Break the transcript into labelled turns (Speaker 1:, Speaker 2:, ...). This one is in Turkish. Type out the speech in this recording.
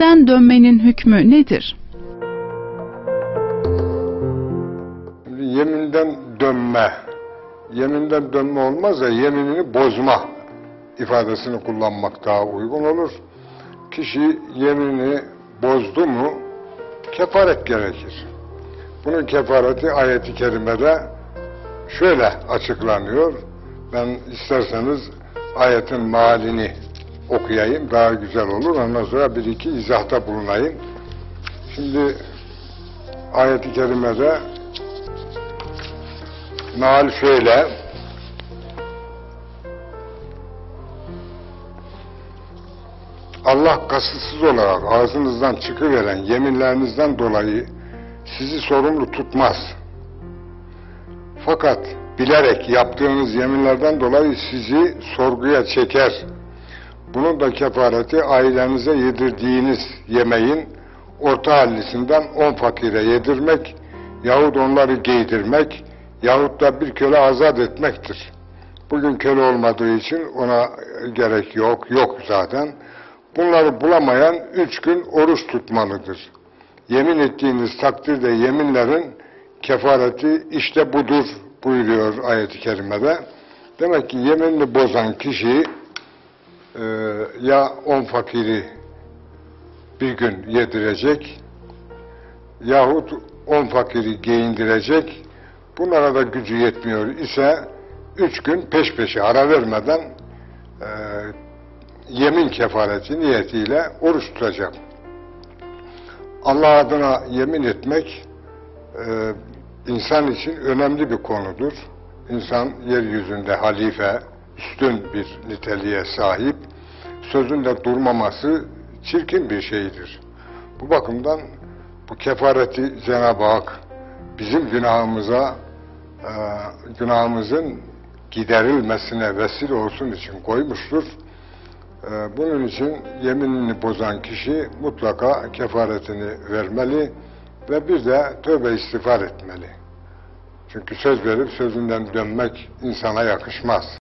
Speaker 1: Yeminden dönmenin hükmü nedir?
Speaker 2: Yeminden dönme, yeminden dönme olmaz da yeminini bozma ifadesini kullanmak daha uygun olur. Kişi yeminini bozdu mu kefaret gerekir. Bunun kefareti ayeti kerimede şöyle açıklanıyor. Ben isterseniz ayetin malini okuyayım daha güzel olur. Ondan sonra bir iki izahta bulunayım. Şimdi ayeti kerimede Meal şöyle. Allah kasıtsız olarak ağzınızdan çıkıveren yeminlerinizden dolayı sizi sorumlu tutmaz. Fakat bilerek yaptığınız yeminlerden dolayı sizi sorguya çeker. Bunun da kefareti ailenize yedirdiğiniz yemeğin orta hallisinden on fakire yedirmek yahut onları giydirmek yahut da bir köle azat etmektir. Bugün köle olmadığı için ona gerek yok, yok zaten. Bunları bulamayan üç gün oruç tutmalıdır. Yemin ettiğiniz takdirde yeminlerin kefareti işte budur buyuruyor ayet-i kerimede. Demek ki yeminini bozan kişi e, ya on fakiri bir gün yedirecek yahut on fakiri giyindirecek bunlara da gücü yetmiyor ise üç gün peş peşe ara vermeden e, yemin kefareti niyetiyle oruç tutacak. Allah adına yemin etmek e, insan için önemli bir konudur. İnsan yeryüzünde halife, üstün bir niteliğe sahip, sözünde durmaması çirkin bir şeydir. Bu bakımdan bu kefareti Cenab-ı Hak bizim günahımıza, e, günahımızın giderilmesine vesile olsun için koymuştur. E, bunun için yeminini bozan kişi mutlaka kefaretini vermeli ve bir de tövbe istiğfar etmeli. Çünkü söz verip sözünden dönmek insana yakışmaz.